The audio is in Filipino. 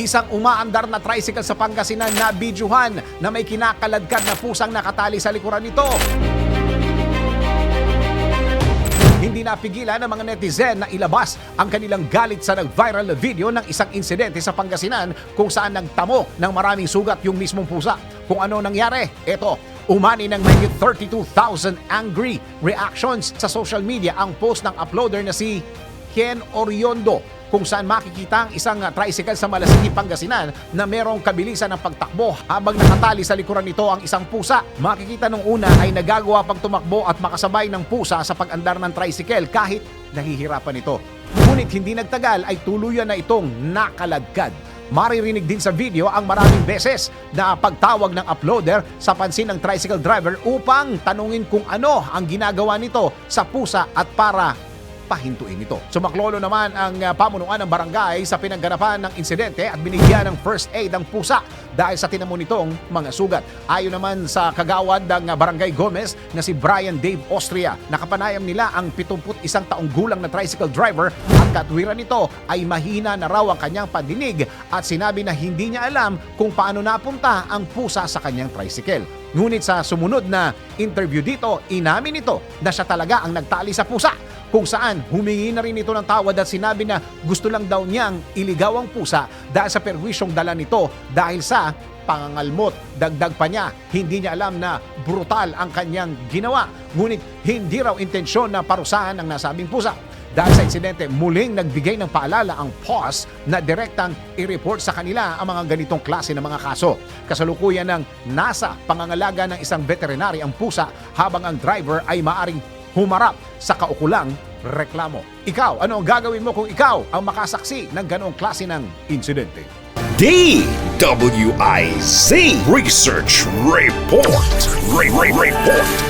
Isang umaandar na tricycle sa Pangasinan na bidyuhan na may kinakaladkad na pusang nakatali sa likuran nito. Hindi napigilan ng mga netizen na ilabas ang kanilang galit sa nag-viral na video ng isang insidente sa Pangasinan kung saan nagtamo ng maraming sugat yung mismong pusa. Kung ano nangyari, eto, umani ng may 32,000 angry reactions sa social media ang post ng uploader na si Ken Oriondo kung saan makikita ang isang tricycle sa Malasigi, Pangasinan na merong kabilisan ng pagtakbo habang nakatali sa likuran nito ang isang pusa. Makikita nung una ay nagagawa pang tumakbo at makasabay ng pusa sa pag-andar ng tricycle kahit nahihirapan ito. Ngunit hindi nagtagal ay tuluyan na itong nakaladkad. Maririnig din sa video ang maraming beses na pagtawag ng uploader sa pansin ng tricycle driver upang tanungin kung ano ang ginagawa nito sa pusa at para pahintuin ito. Sumaklolo naman ang uh, pamunuan ng barangay sa pinagganapan ng insidente at binigyan ng first aid ang pusa dahil sa tinamo nitong mga sugat. Ayon naman sa kagawad ng uh, barangay Gomez na si Brian Dave Austria, nakapanayam nila ang 71 taong gulang na tricycle driver at katwiran nito ay mahina na raw ang kanyang pandinig at sinabi na hindi niya alam kung paano napunta ang pusa sa kanyang tricycle. Ngunit sa sumunod na interview dito, inamin nito na siya talaga ang nagtali sa pusa kung saan humingi na rin ito ng tawad at sinabi na gusto lang daw niyang iligaw ang pusa dahil sa perwisyong dala nito dahil sa pangangalmot. Dagdag pa niya, hindi niya alam na brutal ang kanyang ginawa. Ngunit hindi raw intensyon na parusahan ang nasabing pusa. Dahil sa insidente, muling nagbigay ng paalala ang POS na direktang i-report sa kanila ang mga ganitong klase ng mga kaso. Kasalukuyan ng nasa pangangalaga ng isang veterinary ang pusa habang ang driver ay maaring humarap sa kaukulang reklamo. Ikaw, ano ang gagawin mo kung ikaw ang makasaksi ng ganoong klase ng insidente? DWIZ Research Report. Re- Re- Report.